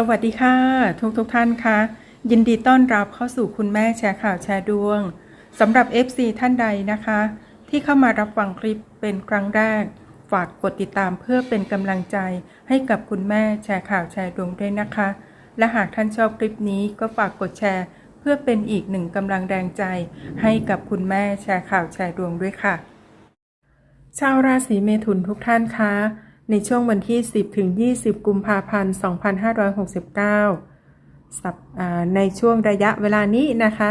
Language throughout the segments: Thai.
สวัสดีค่ะ ทุกทุกท่านคะยินดีต้อนรับเข้าสู่คุณแม่แชร์ข่าวแชร์ดวงสำหรับ FC ท่านใดนะคะ ที่เข้ามารับฟังคลิปเป็นครั้งแรก ฝากกดติดตามเพื่อเป็นกำลังใจให้กับคุณแม่แชร์ข่าวแชร์ดวงด้วยนะคะ และหากท่านชอบคลิปนี้ก็ฝากกดแชร์ เพื่อเป็นอีกหนึ่งกำลังแรงใจ ให้กับคุณแม่แชร์ข่าวแชร์ดวงด้วยค่ะ ชาวราศีเมถุนทุกท่านคะ ในช่วงวันที่ 10 ถึง 20 กุมภาพันธ์ 2569 ในช่วงระยะเวลานี้นะคะ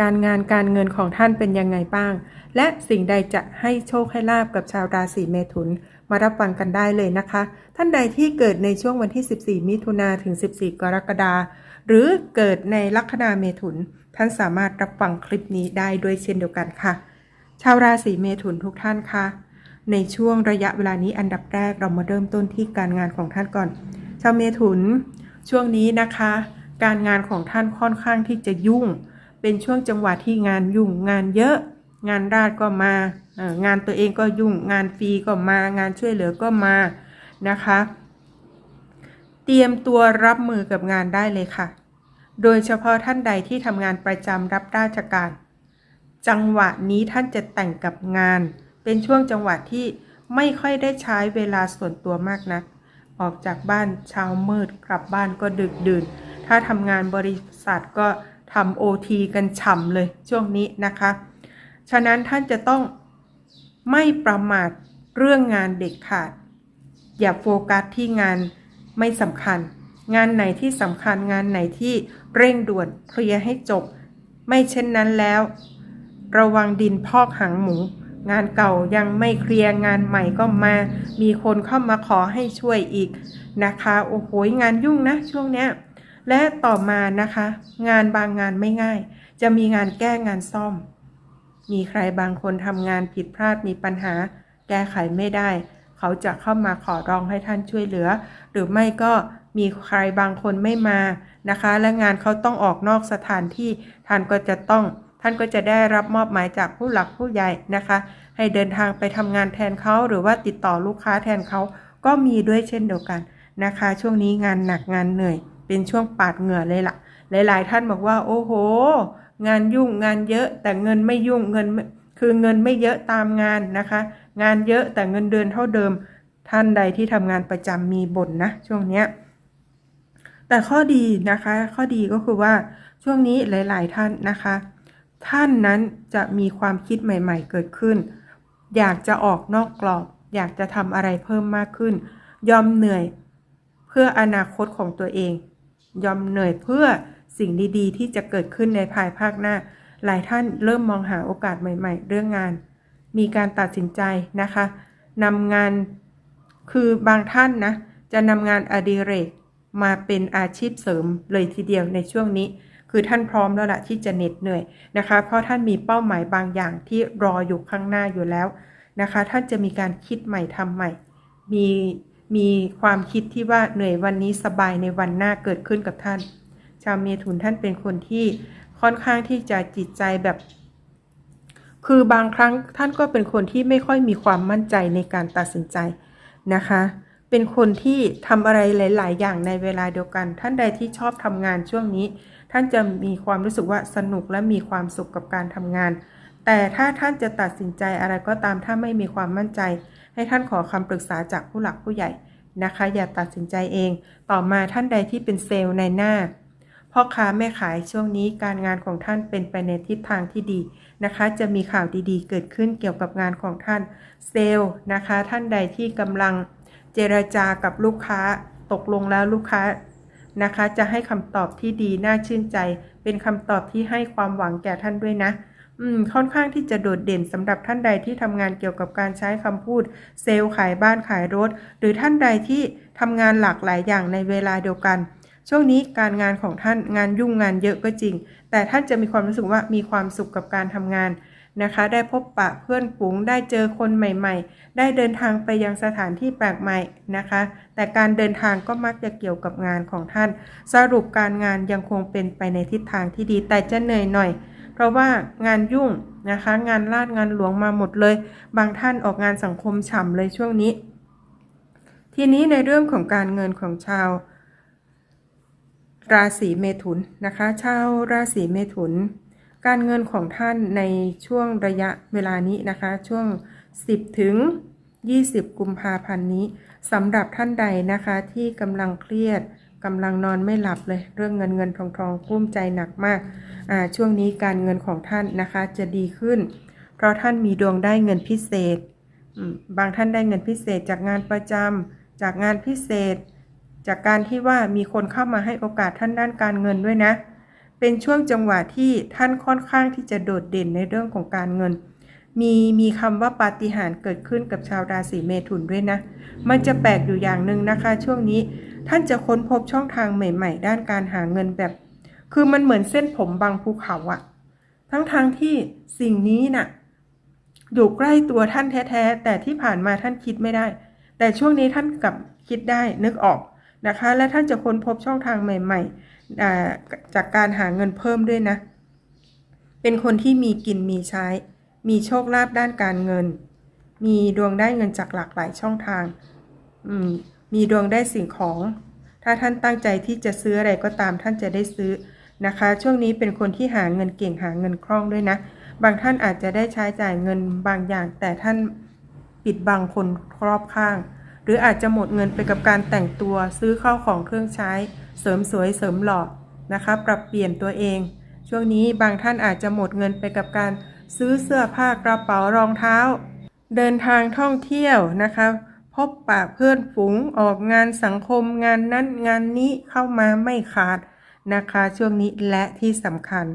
การงานการเงินของท่านเป็นยังไงบ้าง และสิ่งใดจะให้โชคให้ลาบกับชาวราศีเมถุน มารับฟังกันได้เลยนะคะ ท่านใดที่เกิดในช่วงวันที่ 14 มิถุนาถึง 14 กรกฎาคม หรือเกิดในลัคนาเมถุน ท่านสามารถรับฟังคลิปนี้ได้ด้วยเช่นเดียวกันค่ะ ชาวราศีเมถุนทุกท่านคะ ในช่วงระยะเวลานี้อันดับแรกเรามาเริ่มต้นที่การงานของท่านก่อน ชาวเมถุน ช่วงนี้นะคะ การงานของท่านค่อนข้างที่จะยุ่ง เป็นช่วงจังหวะที่งานยุ่งงานเยอะ งานราชก็มางานตัวเองก็ยุ่ง งานฟรีก็มางานช่วยเหลือก็มานะคะ เตรียมตัวรับมือกับงานได้เลยค่ะ โดยเฉพาะท่านใดที่ทำงานประจำรับราชการ จังหวะนี้ท่านจะแต่งกับงาน เป็นช่วงจังหวะที่ไม่ค่อยได้ใช้เวลาส่วนตัวมากนัก ออกจากบ้านเช้ามืดกลับบ้านก็ดึกดื่น ถ้าทำงานบริษัทก็ทำโอทีกันฉ่ำเลยช่วงนี้นะคะ ฉะนั้นท่านจะต้องไม่ประมาทเรื่องงานเด็กขาด อย่าโฟกัสที่งานไม่สำคัญ งานไหนที่สำคัญงานไหนที่เร่งด่วนเคลียร์ให้จบ ไม่เช่นนั้นแล้ว ระวังดินพอกหางหมู งานเก่ายังไม่เคลียร์งานใหม่ก็มา มีคนเข้ามาขอให้ช่วยอีกนะคะ โอ้โหงานยุ่งนะช่วงเนี้ยและต่อมานะคะ งานบางงานไม่ง่าย จะมีงานแก้งานซ่อม มีใครบางคนทำงานผิดพลาดมีปัญหา แก้ไขไม่ได้ เขาจะเข้ามาขอร้องให้ท่านช่วยเหลือ หรือไม่ก็มีใครบางคนไม่มานะคะ และงานเขาต้องออกนอกสถานที่ท่านก็จะต้อง ท่านก็จะได้รับมอบหมายจากผู้หลักผู้ใหญ่นะคะ ให้เดินทางไปทำงานแทนเขาหรือว่าติดต่อลูกค้าแทนเขาก็มีด้วยเช่นเดียวกันนะคะ ช่วงนี้งานหนักงานเหนื่อย เป็นช่วงปาดเหงื่อเลยล่ะ หลาย ๆ ท่านบอกว่า โอ้โห งานยุ่งงานเยอะแต่เงินไม่ยุ่งเงินคือเงินไม่เยอะตามงานนะคะ งานเยอะแต่เงินเดือนเท่าเดิม ท่านใดที่ทำงานประจำมีบ่นนะ ช่วงเนี้ยแต่ข้อดีนะคะ ข้อดีก็คือว่าช่วงนี้หลาย ๆ ท่านนะคะ ท่านนั้นจะมีความคิดใหม่ ๆ เกิดขึ้น อยากจะออกนอกกรอบ อยากจะทำอะไรเพิ่มมากขึ้น ยอมเหนื่อยเพื่ออนาคตของตัวเอง ยอมเหนื่อยเพื่อสิ่งดี ๆ ที่จะเกิดขึ้นในภายภาคหน้า หลายท่านเริ่มมองหาโอกาสใหม่ ๆ เรื่องงาน มีการตัดสินใจนะคะนำงานคือบางท่านนะจะนำงานอดิเรกมาเป็นอาชีพเสริมเลยทีเดียวในช่วงนี้ คือท่านพร้อมแล้วล่ะที่จะเหน็ดเหนื่อยนะคะ เพราะท่านมีเป้าหมายบางอย่างที่รออยู่ข้างหน้าอยู่แล้วนะคะ ท่านจะมีการคิดใหม่ทำใหม่ มีมีความคิดที่ว่าเหนื่อยวันนี้สบายในวันหน้าเกิดขึ้นกับท่าน ชาวเมถุนท่านเป็นคนที่ค่อนข้างที่จะจิตใจแบบ คือบางครั้งท่านก็เป็นคนที่ไม่ค่อยมีความมั่นใจในการตัดสินใจนะคะ เป็นคนที่ทำอะไรหลาย ๆ อย่างในเวลาเดียวกัน ท่านใดที่ชอบทำงานช่วงนี้ ท่านจะมีความรู้สึกว่าสนุกและมีความสุขกับการทำงาน แต่ถ้าท่านจะตัดสินใจอะไรก็ตามถ้าไม่มีความมั่นใจ ให้ท่านขอคำปรึกษาจากผู้หลักผู้ใหญ่นะคะ อย่าตัดสินใจเอง ต่อมาท่านใดที่เป็นเซลล์ในหน้าพ่อค้าแม่ขายช่วงนี้การงานของท่านเป็นไปในทิศทางที่ดีนะคะ จะมีข่าวดีๆ เกิดขึ้นเกี่ยวกับงานของท่านเซลล์นะคะ ท่านใดที่กำลังเจรจากับลูกค้าตกลงแล้วลูกค้า นะคะ จะให้คำตอบที่ดีน่าชื่นใจ เป็นคำตอบที่ให้ความหวังแก่ท่านด้วยนะ อืม ค่อนข้างที่จะโดดเด่นสำหรับท่านใดที่ทำงานเกี่ยวกับการใช้คำพูด เซลล์ขายบ้านขายรถ หรือท่านใดที่ทำงานหลากหลายอย่างในเวลาเดียวกัน ช่วงนี้การงานของท่านงานยุ่งงานเยอะก็จริง แต่ท่านจะมีความรู้สึกว่ามีความสุขกับการทำงาน นะคะ ได้พบปะเพื่อนฝูงได้เจอคนใหม่ๆ ได้เดินทางไปยังสถานที่แปลกใหม่นะคะ แต่การเดินทางก็มักจะเกี่ยวกับงานของท่าน สรุปการงานยังคงเป็นไปในทิศทางที่ดีแต่จะเหนื่อยหน่อย เพราะว่างานยุ่งนะคะ งานลาดงานหลวงมาหมดเลย บางท่านออกงานสังคมฉ่ำเลยช่วงนี้ ทีนี้ในเรื่องของการเงินของชาว ราศีเมถุนนะคะ ชาวราศีเมถุน การเงินของท่านในช่วงระยะเวลานี้นะคะ ช่วง 10 ถึง 20 กุมภาพันธ์นี้สำหรับท่านใดนะคะที่กำลังเครียดกำลังนอนไม่หลับเลย เรื่องเงินเงินทองทองกลุ้มใจหนักมากอ่าช่วงนี้การเงินของท่านนะคะจะดีขึ้น เพราะท่านมีดวงได้เงินพิเศษ บางท่านได้เงินพิเศษจากงานประจำจากงานพิเศษ จากการที่ว่ามีคนเข้ามาให้โอกาสท่านด้านการเงินด้วยนะ เป็นช่วงจังหวะที่ท่านค่อนข้างที่จะโดดเด่นในเรื่องของการเงิน มีมีคำว่าปาฏิหาริย์เกิดขึ้นกับชาวราศีเมถุนด้วยนะ มันจะแปลกอยู่อย่างหนึ่งนะคะ ช่วงนี้ท่านจะค้นพบช่องทางใหม่ ๆ ด้านการหาเงินแบบ คือมันเหมือนเส้นผมบางภูเขาอะทั้งทางที่สิ่งนี้น่ะอยู่ใกล้ตัวท่านแท้ๆแต่ที่ผ่านมาท่านคิดไม่ได้ แต่ช่วงนี้ท่านกลับคิดได้นึกออก นะคะ และท่านจะค้นพบช่องทางใหม่ๆ จากการหาเงินเพิ่มด้วยนะ เป็นคนที่มีกินมีใช้ มีโชคลาภด้านการเงิน มีดวงได้เงินจากหลากหลายช่องทางมมีดวงได้สิ่งของ ถ้าท่านตั้งใจที่จะซื้ออะไรก็ตามท่านจะได้ซื้อนะคะ ช่วงนี้เป็นคนที่หาเงินเก่งหาเงินคล่องด้วยนะ บางท่านอาจจะได้ใช้จ่ายเงินบางอย่าง แต่ท่านปิดบังคนรอบข้าง หรืออาจจะหมดเงินไปกับการแต่งตัวซื้อข้าวของเครื่องใช้ เสริมสวยเสริมหล่อนะคะ ปรับเปลี่ยนตัวเอง ช่วงนี้บางท่านอาจจะหมดเงินไปกับการซื้อเสื้อผ้ากระเป๋ารองเท้า เดินทางท่องเที่ยวนะคะ พบปะเพื่อนฝูงออกงานสังคมงานนั้นงานนี้เข้ามาไม่ขาดนะคะ ช่วงนี้และที่สำคัญ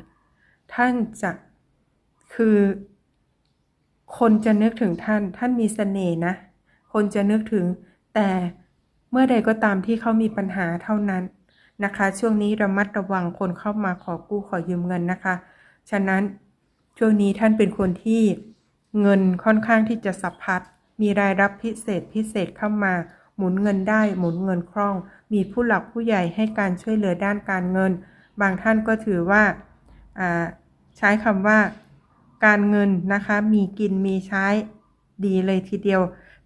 ท่านจะคือ คนจะนึกถึงท่านท่านมีเสน่ห์นะ คนจะนึกถึง แต่เมื่อใดก็ตามที่เขามีปัญหาเท่านั้นนะคะ ช่วงนี้ระมัดระวังคนเข้ามาขอกู้ขอยืมเงินนะคะ ฉะนั้นช่วงนี้ท่านเป็นคนที่เงินค่อนข้างที่จะสับพัดมีรายรับพิเศษพิเศษเข้ามา หมุนเงินได้หมุนเงินคล่อง มีผู้หลักผู้ใหญ่ให้การช่วยเหลือด้านการเงิน บางท่านก็ถือว่าอ่าใช้คำว่าการเงินนะคะ มีกินมีใช้ดีเลยทีเดียว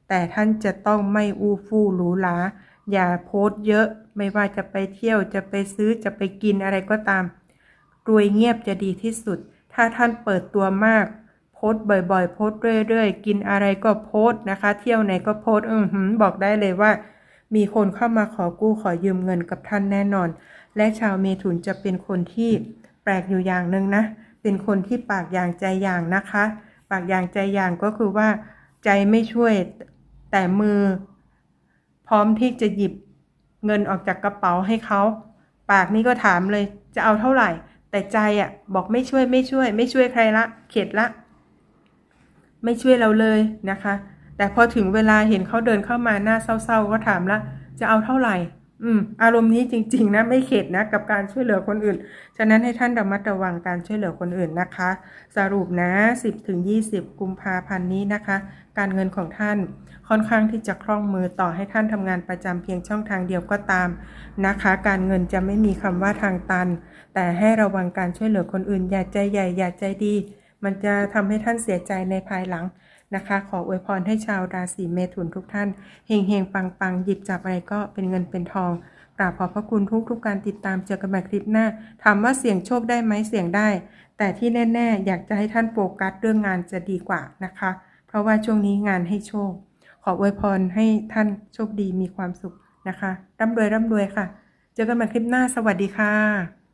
แต่ท่านจะต้องไม่อู้ฟู่หรูหราอย่าโพสต์เยอะไม่ว่าจะไปเที่ยวจะไปซื้อจะไปกินอะไรก็ตามรวยเงียบจะดีที่สุด ถ้าท่านเปิดตัวมาก โพสต์บ่อยๆ โพสต์เรื่อยๆ กินอะไรก็โพสต์นะคะ เที่ยวไหนก็โพสต์อือหือบอกได้เลยว่า มีคนเข้ามาขอกู้ขอยืมเงินกับท่านแน่นอน และชาวเมถุนจะเป็นคนที่แปลกอยู่อย่างหนึ่งนะ เป็นคนที่ปากอย่างใจอย่างนะคะ ปากอย่างใจอย่างก็คือว่า ใจไม่ช่วย แต่มือ พร้อมที่จะหยิบเงินออกจากกระเป๋าให้เขา ปากนี่ก็ถามเลยจะเอาเท่าไหร่ แต่ใจอะ บอกไม่ช่วยไม่ช่วย ไม่ช่วยใครละ เข็ดละ ไม่ช่วยเราเลยนะคะ แต่พอถึงเวลาเห็นเขาเดินเข้ามาหน้าเศร้าๆ ก็ถามละ จะเอาเท่าไหร่ อืม อารมณ์นี้จริง ๆ นะ ไม่เข็ดนะ กับการช่วยเหลือคนอื่น ฉะนั้นให้ท่านระมัดระวังการช่วยเหลือคนอื่นนะคะ สรุปนะ 10ถึง20 กุมภาพันธ์นี้นะคะ การเงินของท่านค่อนข้างที่จะคล่องมือต่อให้ท่านทำงานประจำเพียงช่องทางเดียวก็ตามนะคะ การเงินจะไม่มีคำว่าทางตัน แต่ให้ระวังการช่วยเหลือคนอื่น อย่าใจใหญ่อย่าใจดี มันจะทำให้ท่านเสียใจในภายหลัง นะคะ ขออวยพรให้ชาวราศีเมถุนทุกท่านเฮงเฮงปังปังหยิบจับอะไรก็เป็นเงินเป็นทองกราบขอบพระคุณทุกทุกการติดตามเจอกันใหม่คลิปหน้าถามว่าเสี่ยงโชคได้ไหมเสี่ยงได้ แต่ที่แน่ ๆ อยากจะให้ท่านโฟกัสเรื่องงานจะดีกว่านะคะ เพราะว่าช่วงนี้งานให้โชค ขออวยพรให้ท่านโชคดีมีความสุขนะคะร่ำรวยร่ำรวยค่ะ เจอกันใหม่คลิปหน้าสวัสดีค่ะ